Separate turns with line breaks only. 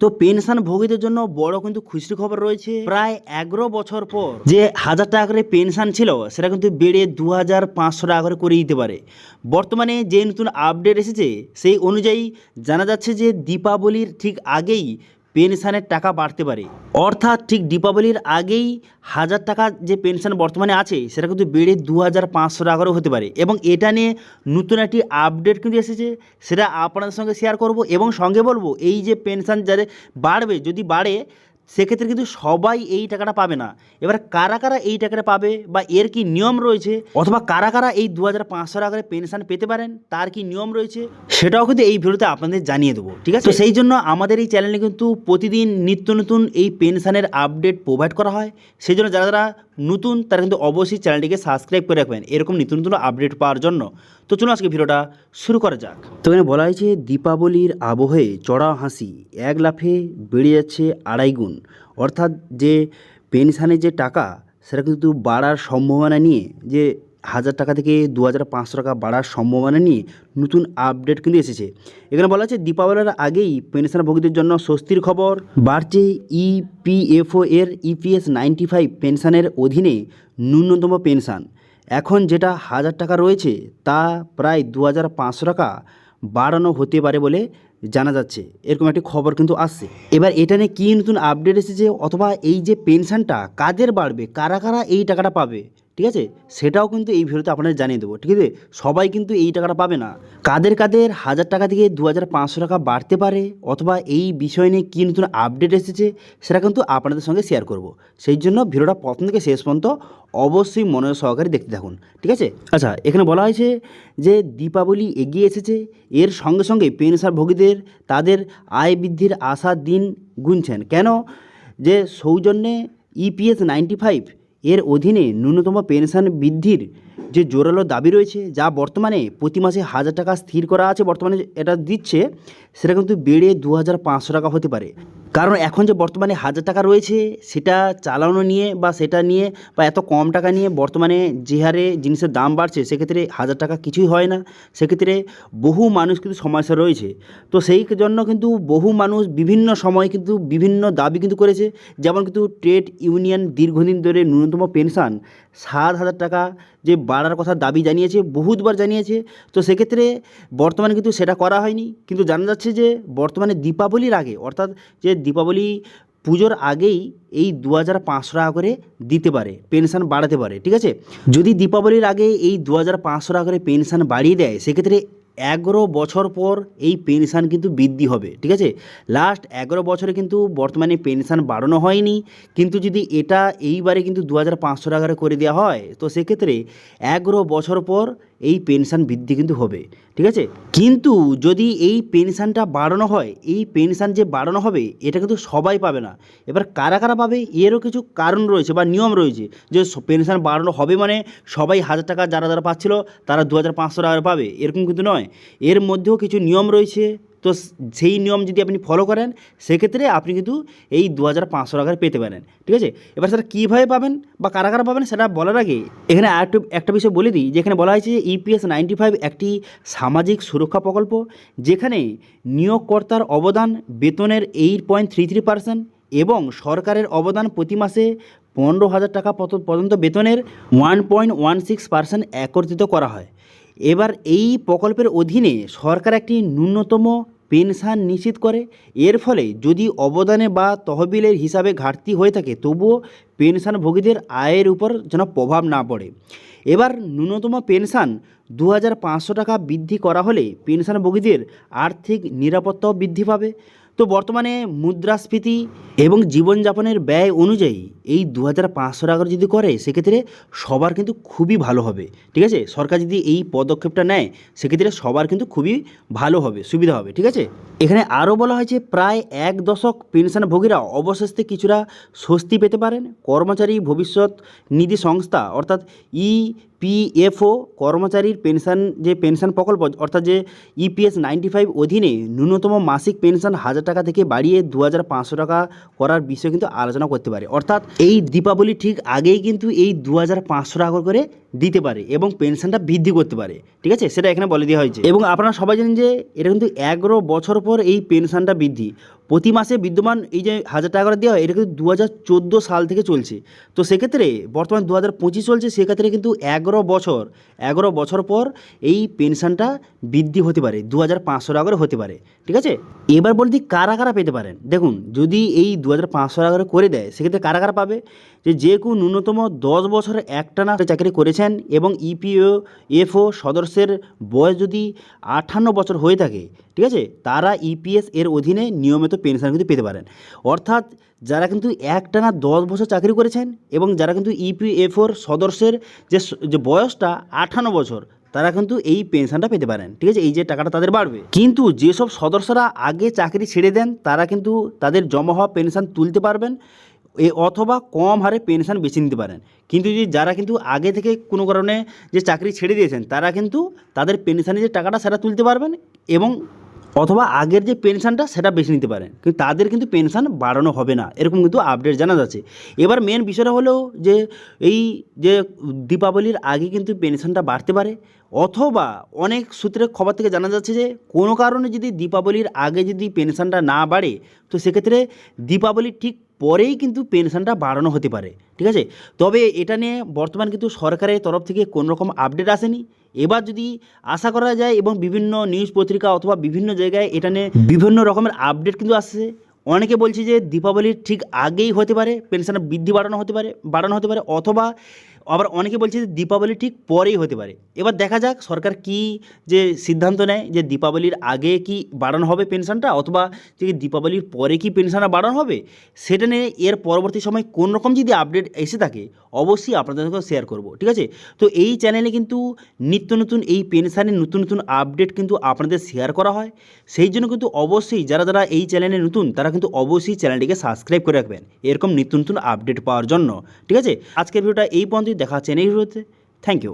তো পেনশন ভোগীদের জন্য বড় কিন্তু খুশির খবর রয়েছে। প্রায় এগারো বছর পর যে হাজার টাকা করে পেনশন ছিল, সেটা কিন্তু বেড়ে দু হাজার পাঁচশো টাকা করে করে দিতে পারে। বর্তমানে যে নতুন আপডেট এসেছে, সেই অনুযায়ী জানা যাচ্ছে যে দীপাবলির ঠিক আগেই পেনশনের টাকা বাড়তে পারে। অর্থাৎ ঠিক দীপাবলির আগেই হাজার টাকা যে পেনশন বর্তমানে আছে, সেটা কিন্তু বেড়ে দু হাজার পাঁচশো টাকারও হতে পারে। এবং এটা নিয়ে নতুন একটি আপডেট কিন্তু এসেছে, সেটা আপনাদের সঙ্গে শেয়ার করব এবং সঙ্গে বলব, এই যে পেনশন যাদের বাড়বে, যদি বাড়ে সেক্ষেত্রে কিন্তু সবাই এই টাকাটা পাবে না। এবার কারা কারা এই টাকাটা পাবে বা এর কি নিয়ম রয়েছে অথবা কারা কারা এই দু হাজার পাঁচশো টাকা পেনশন পেতে পারেন তার কি নিয়ম রয়েছে সেটাও কিন্তু এই ভিডিওতে আপনাদের জানিয়ে দেবো ঠিক আছে? তো সেই জন্য আমাদের এই চ্যানেলে কিন্তু প্রতিদিন নিত্য নতুন এই পেনশনের আপডেট প্রোভাইড করা হয়। সেই জন্য যারা যারা নতুন তারা কিন্তু অবশ্যই চ্যানেলটিকে সাবস্ক্রাইব করে রাখবেন এরকম নিত্য নতুন আপডেট পাওয়ার জন্য। তো চলুন আজকে ভিডিওটা শুরু করা যাক। তো এখানে বলা হয়েছে দীপাবলির আবহে চড়া হাসি এক লাফে বেড়ে যাচ্ছে আড়াই গুণ। অর্থাৎ যে পেনশনের যে টাকা, সেটা কিন্তু বাড়ার সম্ভাবনা নিয়ে, যে হাজার টাকা থেকে দু হাজার পাঁচশো টাকা বাড়ার সম্ভাবনা নিয়ে নতুন আপডেট কিন্তু এসেছে। এখানে বলা আছে, দীপাবলির আগেই পেনশনভোগীদের জন্য স্বস্তির খবর। বাড়ছে ইপিএফও এর ইপিএস নাইনটি ফাইভ পেনশনের অধীনে ন্যূনতম পেনশন। এখন যেটা হাজার টাকা রয়েছে, তা প্রায় দু হাজার পাঁচশো টাকা বাড়ানো হতে পারে বলে জানা যাচ্ছে। এরকম একটি খবর কিন্তু আসছে। এবার এটা নিয়ে কী নতুন আপডেট এসেছে? অথবা এই যে পেনশনটা কাদের বাড়বে? কারা কারা এই টাকাটা পাবে? ঠিক আছে? সেটাও কিন্তু এই ভিডিওতে আপনাদের জানিয়ে দেবো, ঠিক আছে? সবাই কিন্তু এই টাকাটা পাবে না। কাদের কাদের হাজার টাকা থেকে দু হাজার পাঁচশো টাকা বাড়তে পারে অথবা এই বিষয় নিয়ে কী নতুন আপডেট এসেছে, সেটা কিন্তু আপনাদের সঙ্গে শেয়ার করব। সেই জন্য ভিডিওটা প্রথম থেকে শেষ পর্যন্ত অবশ্যই মনোযোগ সহকারে দেখতে থাকুন, ঠিক আছে? আচ্ছা এখানে বলা হয়েছে যে দীপাবলি এগিয়ে এসেছে, এর সঙ্গে সঙ্গে পেনশনভোগীদের তাদের আয় বৃদ্ধির আশার দিন গুনছেন। কেন? যে সৌজন্যে ইপিএস নাইনটি ফাইভ এর অধীনে ন্যূনতম পেনশন বৃদ্ধির যে জোরালো দাবি রয়েছে, যা বর্তমানে প্রতি মাসে হাজার টাকা স্থির করা আছে, বর্তমানে এটা দিচ্ছে, সেটা কিন্তু বেড়ে দু হাজার পাঁচশো টাকা হতে পারে। কারণ এখন যে বর্তমানে হাজার টাকা রয়েছে, সেটা চালানো নিয়ে বা সেটা নিয়ে বা এত কম টাকা নিয়ে বর্তমানে যে হারে জিনিসের দাম বাড়ছে, সেক্ষেত্রে হাজার টাকা কিছুই হয় না। সেক্ষেত্রে বহু মানুষ কিন্তু সমস্যা রয়েছে। তো সেই জন্য কিন্তু বহু মানুষ বিভিন্ন সময় কিন্তু বিভিন্ন দাবি কিন্তু করেছে, যেমন কিন্তু ট্রেড ইউনিয়ন দীর্ঘদিন ধরে ন্যূনতম পেনশন, সাত হাজার টাকা যে বাড়ার কথা দাবি জানিয়েছে, বহুতবার জানিয়েছে। তো সেক্ষেত্রে বর্তমানে কিন্তু সেটা করা হয়নি। কিন্তু জানা যাচ্ছে যে বর্তমানে দীপাবলির আগে, অর্থাৎ যে দীপাবলি পুজোর আগেই এই দু হাজার পাঁচশো টাকা করে দিতে পারে, পেনশন বাড়াতে পারে, ঠিক আছে? যদি দীপাবলির আগে এই দু হাজার পাঁচশো টাকা করে পেনশন বাড়িয়ে দেয়, সেক্ষেত্রে এগারো বছর পর এই পেনশন কিন্তু বৃদ্ধি হবে, ঠিক আছে? লাস্ট এগারো বছরে কিন্তু বর্তমানে পেনশন বাড়ানো হয়নি, কিন্তু যদি এটা এইবারে কিন্তু দু হাজার পাঁচশো টাকা করে দেওয়া হয়, তো সেক্ষেত্রে এগারো বছর পর এই পেনশন বৃদ্ধি কিন্তু হবে, ঠিক আছে? কিন্তু যদি এই পেনশনটা বাড়ানো হয়, এই পেনশন যে বাড়ানো হবে, এটা কিন্তু সবাই পাবে না। এবার কারা কারা পাবে, এরও কিছু কারণ রয়েছে বা নিয়ম রয়েছে যে পেনশন বাড়ানো হবে মানে সবাই হাজার টাকা যারা যারা পাচ্ছিল, তারা দু হাজার পাঁচশো টাকা পাবে, এরকম কিন্তু নয়। এর মধ্যেও কিছু নিয়ম রয়েছে তো সেই নিয়ম যদি আপনি ফলো করেন, সেক্ষেত্রে আপনি কিন্তু এই দু হাজার পাঁচশো টাকার পেতে পারেন, ঠিক আছে? এবার সেটা কীভাবে পাবেন বা কারা কারা পাবেন সেটা বলার আগে এখানে আর একটু একটা বিষয় বলে দিই, যেখানে বলা হয়েছে যে ইপিএস নাইনটি ফাইভ একটি সামাজিক সুরক্ষা প্রকল্প, যেখানে নিয়োগকর্তার অবদান বেতনের eight point three three percent এবং সরকারের অবদান প্রতি মাসে পনেরো হাজার টাকা পর্যন্ত বেতনের one point one six percent একত্রিত করা হয়। এবার এই প্রকল্পের অধীনে সরকার একটি ন্যূনতম পেনশন নিশ্চিত করে। এর ফলে যদি অবদানে বা তহবিলের হিসাবে ঘাটতি হয়ে থাকে, তবুও পেনশনভোগীদের আয়ের উপর যেন প্রভাব না পড়ে। এবার ন্যূনতম পেনশন দু হাজার পাঁচশো টাকা বৃদ্ধি করা হলে পেনশনভোগীদের আর্থিক নিরাপত্তাও বৃদ্ধি পাবে। তো বর্তমানে মুদ্রাস্ফীতি এবং জীবনযাপনের ব্যয় অনুযায়ী এই দু হাজার পাঁচশো টাকা যদি করে, সেক্ষেত্রে সবার কিন্তু খুবই ভালো হবে। ঠিক আছে? সরকার যদি এই পদক্ষেপটা নেয়, সেক্ষেত্রে সবার কিন্তু খুবই ভালো হবে, সুবিধা হবে। ঠিক আছে? এখানে আরও বলা হয়েছে, প্রায় এক দশক পেনশনভোগীরা অবশেষে কিছুটা স্বস্তি পেতে পারেন। কর্মচারী ভবিষ্যৎ নিধি সংস্থা, অর্থাৎ ই পিএফও, কর্মচারীর পেনশন, যে পেনশন প্রকল্প, অর্থাৎ যে ইপিএস নাইনটি ফাইভ অধীনে ন্যূনতম মাসিক পেনশন হাজার টাকা থেকে বাড়িয়ে দু হাজার পাঁচশো টাকা করার বিষয়ে কিন্তু আলোচনা করতে পারে। অর্থাৎ এই দীপাবলি ঠিক আগেই কিন্তু এই দু হাজার পাঁচশো টাকা করে দিতে পারে এবং পেনশনটা বৃদ্ধি করতে পারে। ঠিক আছে? সেটা এখানে বলে দেওয়া হয়েছে। এবং আপনারা সবাই জানেন যে এটা কিন্তু এগারো বছর পর এই পেনশনটা বৃদ্ধি। প্রতি মাসে বিদ্যমান এই যে হাজার টাকা করে দেওয়া হয়, এটা কিন্তু দু হাজার চোদ্দ সাল থেকে চলছে। তো সেক্ষেত্রে বর্তমান দু হাজার পঁচিশ চলছে, সেক্ষেত্রে কিন্তু এগারো বছর এগারো বছর পর এই পেনশনটা বৃদ্ধি হতে পারে দু হাজার পাঁচশো টাকা করে হতে পারে, ঠিক আছে? এবার বলতে কারা কারা পেতে পারেন? দেখুন, যদি এই দু হাজার পাঁচশো টাকা করে করে দেয়, সেক্ষেত্রে কারা কারা পাবে? যে যে কেউ ন্যূনতম দশ বছরের একটানা চাকরি করেছেন এবং E ইপিও এফও সদস্যের বয়স যদি আটান্ন বছর হয়ে থাকে, ঠিক আছে? তারা ইপিএস এর অধীনে নিয়মিত পেনশন কিন্তু পেতে পারেন। অর্থাৎ যারা কিন্তু একটানা দশ বছর চাকরি করেছেন এবং যারা কিন্তু ইপিএফওর সদস্যের যে যে বয়সটা আটান্ন বছর, তারা কিন্তু এই পেনশনটা পেতে পারেন। ঠিক আছে? এই যে টাকাটা তাদের বাড়বে। কিন্তু যেসব সদস্যরা আগে চাকরি ছেড়ে দেন, তারা কিন্তু তাদের জমা হওয়া পেনশন তুলতে পারবেন এ, অথবা কম হারে পেনশন বেছে নিতে পারেন। কিন্তু যদি যারা কিন্তু আগে থেকে কোনো কারণে যে চাকরি ছেড়ে দিয়েছেন, তারা কিন্তু তাদের পেনশনের যে টাকাটা, সেটা তুলতে পারবেন এবং অথবা আগের যে পেনশনটা, সেটা বেছে নিতে পারেন। কিন্তু তাদের কিন্তু পেনশন বাড়ানো হবে না। এরকম কিন্তু আপডেট জানা যাচ্ছে। এবার মেন বিষয়টা হলো যে, এই যে দীপাবলির আগে কিন্তু পেনশনটা বাড়তে পারে। অথবা অনেক সূত্রের খবর থেকে জানা যাচ্ছে যে, কোনো কারণে যদি দীপাবলির আগে যদি পেনশনটা না বাড়ে, তো সেক্ষেত্রে দীপাবলির ঠিক পরেই কিন্তু পেনশনটা বাড়ানো হতে পারে। ঠিক আছে? তবে এটা নিয়ে বর্তমান কিন্তু সরকারের তরফ থেকে কোনো রকম আপডেট আসেনি। এবার যদি আশা করা যায় এবং বিভিন্ন নিউজ পত্রিকা অথবা বিভিন্ন জায়গায় এটা নিয়ে বিভিন্ন রকমের আপডেট কিন্তু আসছে অনেকে বলছে যে দীপাবলির ঠিক আগেই হতে পারে পেনশনের বৃদ্ধি বাড়ানো হতে পারে বাড়ানো হতে পারে অথবা আবার অনেকে বলছে যে দীপাবলি ঠিক পরেই হতে পারে। এবার দেখা যাক সরকার কি যে সিদ্ধান্ত নেয় যে দীপাবলির আগে কি বাড়ানো হবে পেনশনটা অথবা যে দীপাবলির পরে কি পেনশনটা বাড়ানো হবে, সেটা নিয়ে এর পরবর্তী সময় কোন রকম যদি আপডেট এসে থাকে, অবশ্যই আপনাদের সঙ্গে শেয়ার করব, ঠিক আছে? তো এই চ্যানেলে কিন্তু নিত্য নতুন এই পেনশনের নতুন নতুন আপডেট কিন্তু আপনাদের শেয়ার করা হয়। সেই জন্য কিন্তু অবশ্যই যারা যারা এই চ্যানেলে নতুন, তারা কিন্তু অবশ্যই চ্যানেলটিকে সাবস্ক্রাইব করে রাখবেন, এরকম নিত্য নতুন আপডেট পাওয়ার জন্য, ঠিক আছে? আজকের ভিডিওটা এই পর্যন্তই দেখা হচ্ছে ভিডিওতে। Thank you